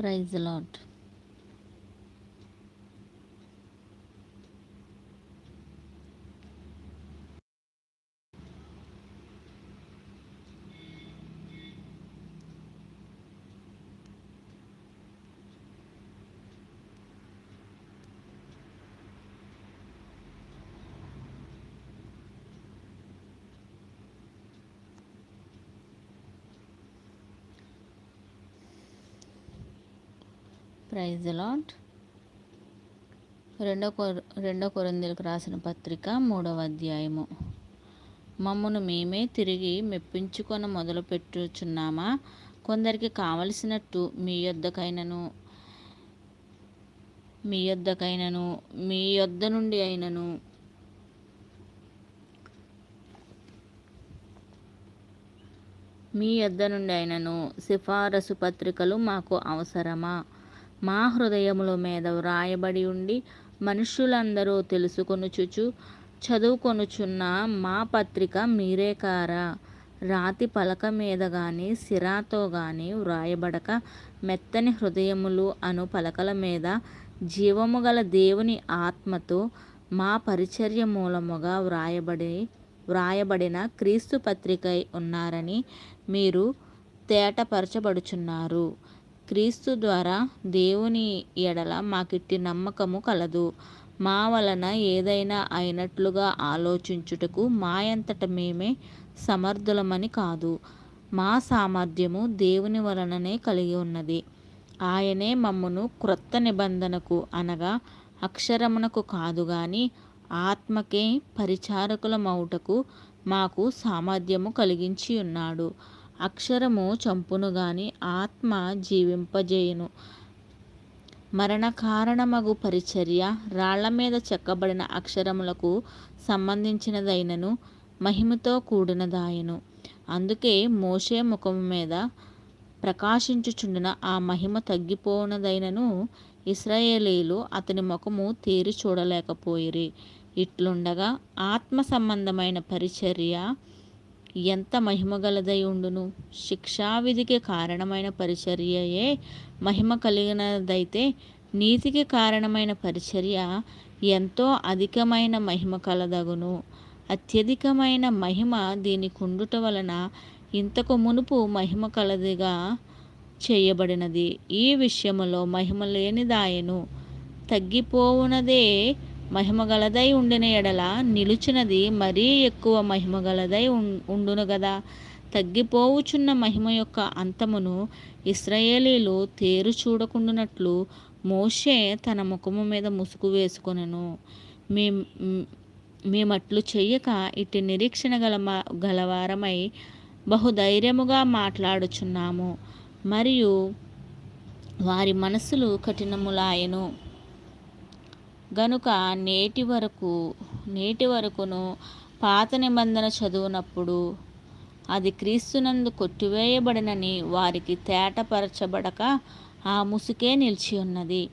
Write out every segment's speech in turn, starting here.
Praise lot praise lot రెండో కొర రెండో కొరందీలకు రాసిన పత్రిక మూడవ అధ్యాయము. మమ్మను మేమే తిరిగి మెప్పించుకొని మొదలు పెట్టుచున్నామా కొందరికి కావలసినట్టు మీ యొద్దకైనను మీ యొద్దకైనను మీ యొద్ద నుండి అయినను మీ యొద్ద నుండి అయినను సిఫారసు పత్రికలు మాకు అవసరమా? మా హృదయముల మీద వ్రాయబడి ఉండి మనుషులందరూ తెలుసుకొనుచుచు చదువుకొనుచున్న మా పత్రిక మీరే కారా? రాతి పలక మీద కానీ సిరాతో కానీ వ్రాయబడక మెత్తని హృదయములు అను పలకల మీద జీవము గల దేవుని ఆత్మతో మా పరిచర్య మూలముగా వ్రాయబడి వ్రాయబడిన క్రీస్తు పత్రికై ఉన్నారని మీరు తేటపరచబడుచున్నారు. క్రీస్తు ద్వారా దేవుని ఎడల మాకిట్టి నమ్మకము కలదు. మా వలన ఏదైనా అయినట్లుగా ఆలోచించుటకు మాయంతట మేమే సమర్థులమని కాదు. మా సామర్థ్యము దేవుని వలననే కలిగి ఉన్నది. ఆయనే మమ్మను క్రొత్త నిబంధనకు అనగా అక్షరమునకు కాదు గాని ఆత్మకే పరిచారకులమౌటకు మాకు సామర్థ్యము కలిగించి ఉన్నాడు అక్షరము చంపును గాని ఆత్మ జీవింపజేయును. మరణ కారణమగు పరిచర్య రాళ్ళ మీద చెక్కబడిన అక్షరములకు సంబంధించినదైనను మహిమతో కూడినదాయను. అందుకే మోషే ముఖము మీద ప్రకాశించుచుండిన ఆ మహిమ తగ్గిపోనదైనను ఇస్రాయేలీలు అతని ముఖము తీరి చూడలేకపోయిరి ఇట్లుండగా ఆత్మ సంబంధమైన పరిచర్య ఎంత మహిమగలదై ఉండును? శిక్షావిధికి కారణమైన పరిచర్యయే మహిమ కలిగినదైతే నీతికి కారణమైన పరిచర్య ఎంతో అధికమైన మహిమ కలదగును. అత్యధికమైన మహిమ దీని కుండుట వలన ఇంతకు మునుపు మహిమ కలదిగా చేయబడినది. ఈ విషయములో మహిమ లేనిదాయను. తగ్గిపోవునదే మహిమగలదై ఉండిన ఎడల నిలుచున్నది మరీ ఎక్కువ మహిమగలదై ఉండును గదా. తగ్గిపోవుచున్న మహిమ యొక్క అంతమును ఇస్రాయేలీలు తేరు చూడకుండానట్లు మోషే తన ముఖము మీద ముసుగు వేసుకొనెను. మీ మేమట్లు చెయ్యక ఇటు నిరీక్షణ గల గలవారమై బహుధైర్యముగా మాట్లాడుచున్నాము. మరియు వారి మనసులు కఠినములాయను. గనుక నేటి వరకు నేటి వరకును పాత నిబంధన చదువునప్పుడు అది క్రీస్తునందు కొట్టివేయబడినని వారికి తేటపరచబడక ఆ ముసుకే నిలిచి ఉన్నది.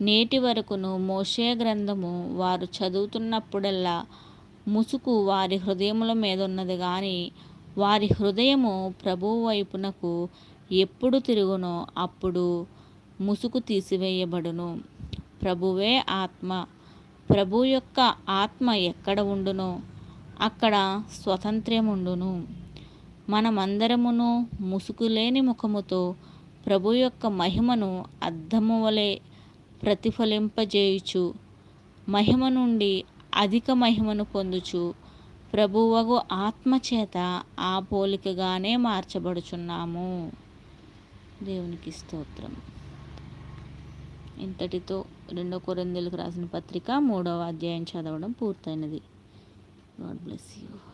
నేటి వరకును మోషే గ్రంథము వారు చదువుతున్నప్పుడల్లా ముసుకు వారి హృదయముల మీద ఉన్నది కానీ వారి హృదయము ప్రభువు వైపునకు ఎప్పుడు తిరుగునో అప్పుడు ముసుకు తీసివేయబడును. ప్రభువే ఆత్మ. ప్రభు యొక్క ఆత్మ ఎక్కడ ఉండునో? అక్కడ స్వతంత్ర్యముండును. మనమందరమును ముసుగులేని ముఖముతో ప్రభు యొక్క మహిమను అద్దము వలె ప్రతిఫలింపజేయుచు. మహిమ నుండి అధిక మహిమను పొందుచు ప్రభువగు ఆత్మచేత ఆ పోలికగానే మార్చబడుచున్నాము. దేవునికి స్తోత్రం ఇంతటితో రెండో కొరందెలకు రాసిన పత్రిక మూడవ అధ్యాయం చదవడం పూర్తయినది. God bless you.